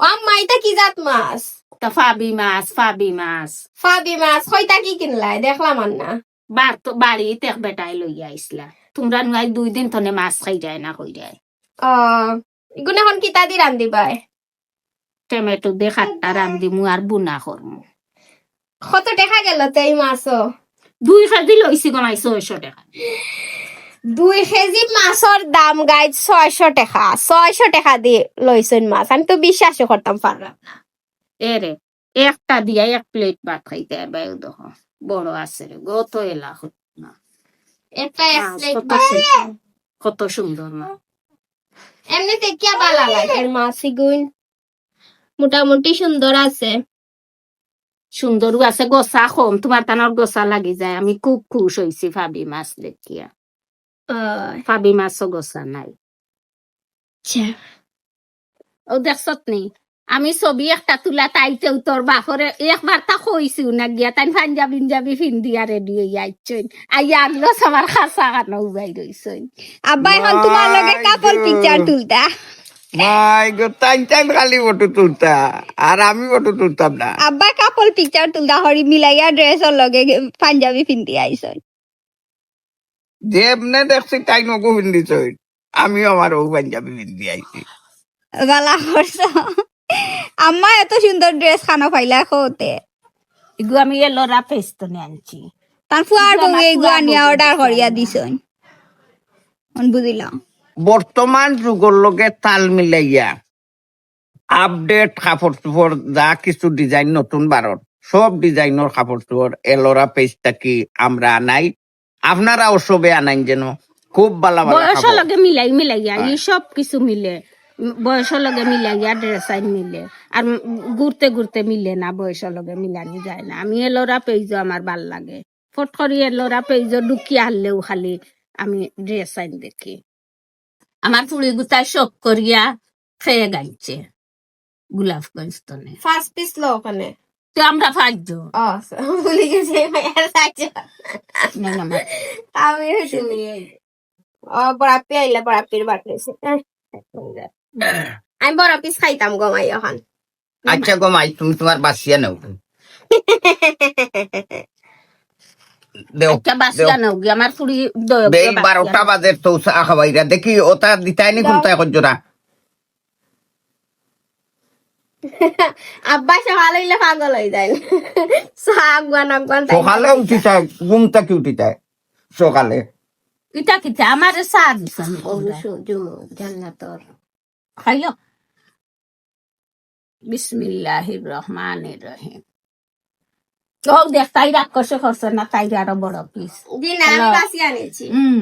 আম্মা এটা কি জাত মাছ? তা ফাবি মাছ ফাবি মাছ। ফাবি মাছ কয়টা কি কিনলাই? দেখলাম আর না বার তো বাড়িতে এক বেটাই লইয়া আইসলা তোমরা নয় দুই দিন তনে মাছ খাই যায় না কই যায়। ও ইগুন এখন কিতা দি রান্ধিবাই টমেটো দিয়ে খাট্টা রান্ধি মু আর বুনা করমু কত টাকা গেল তো এই মাছও দুই কেজি লইছি গমাই ছয়শো টাকা। দুই কেজি মাছের দাম গাই ছয়শো টাকা। ছয়শো টাকা দিয়ে লইছেন মাছ। আমি তো বিশ্বাসও করতাম পারলাম না। এরে একটা দিয়া এক প্লেট ভাত খাইতে হবে দেখো। বড় আছে রে গত এলা না। একটা এক মাছ কত। সুন্দর, না। এমনিতে কি ভালো লাগে মাছ ইগুন মোটামুটি সুন্দর আছে। সুন্দর আছে গোসা কম। তোমার তানোর গোসা লাগি যায়। আমি খুব খুশ হইছি ভাবি মাছ দেখিয়া আহ, ফাবি মাছও গোসা নাই ও দেখছত নি আমি ছবি একটা তুলা তাইতেও তোর বাপরে একবার তা কইছিও না গিয়া তাই পাঞ্জাবি ইঞ্জাবি ফিন্দিয়া রেডি হইয়া আইছইন আইয়া আনলো সবার খাসা কানো উবাই রইছইন আব্বা এখন তোমার লগে কাপল পিকচার তুলতা মাই গো টাইম টাইম খালি ফটো তুলতা আর আমি ফটো তুলতাম না আব্বা কাপল পিকচার তুলতা হরি মিলাইয়া ড্রেসর লগে পাঞ্জাবি পিন্দি আইছন যে এমনে দেখছি তাই নকু পিন্ধিছ আমি আমার ও পাঞ্জাবি পিন্ধি আইছি। করছ? আম্মা এত সুন্দর ড্রেস খানা পাইলা খোতে ইগু আমি এলোরা পেস্তনে আনছি। তার ফুয়ার বউ আনিয়া অর্ডার করিয়া দিছন অন বুঝিলাম বর্তমান যুগের লগে তাল মিলাইয়া আপডেট কাপড় চোপড় যা কিছু ডিজাইন নতুন ভারত সব ডিজাইনের কাপড় চোপড় এলোরা পেজ থাকি আমরা আনাই আপনারাও সবে আনাইন যেন। খুব ভালো ভালো বয়স লগে মিলাই মিলাইয়া হয়। ই সব কিছু মিলে। বয়স লগে মিলাইয়া ড্রেস আইন মিলে। আর ঘুরতে ঘুরতে মিলে না বয়স লগে মিলানি যায় না। আমি এলোরা পেইজো আমার ভালো লাগে। ফট করি এলোরা পেইজো ঢুকিয়া হারলেও খালি আমি ড্রেস আইন দেখি। আমার ফুড়ি গুতায় শখ করিয়া খেয়ে গাইছে গোলাপগঞ্জ তনে। ফার্স্ট পিস লো ওখানে। তো আমরা ফার্জ ভুলে গেছি আমি আইলা বড় পিস খাইতাম গমাই এখন। আচ্ছা গো মাই তুমি তোমার বাসিয়া নাও। আমার বারোটা বাজে তো খাবাইরা। দেখি ওটা দিতাই নি কোনটা এখন জোড়া আব্বা সকাল হইলে পাগল হয়ে যায়। শাক বান আগুয়ান সকালে উঠিতাই ঘুম থেকে উঠিতাই সকালে। ইটা কিতা আমার চা দিছেন জুমু জান্নাতর খাইও। বিসমিল্লাহির রহমানির রহিম। ও দেখ তাই রাগ করছে করছে না তাই আরও বড় পিস দিন আমি হ্যালো। বাসি আনিছি হুম।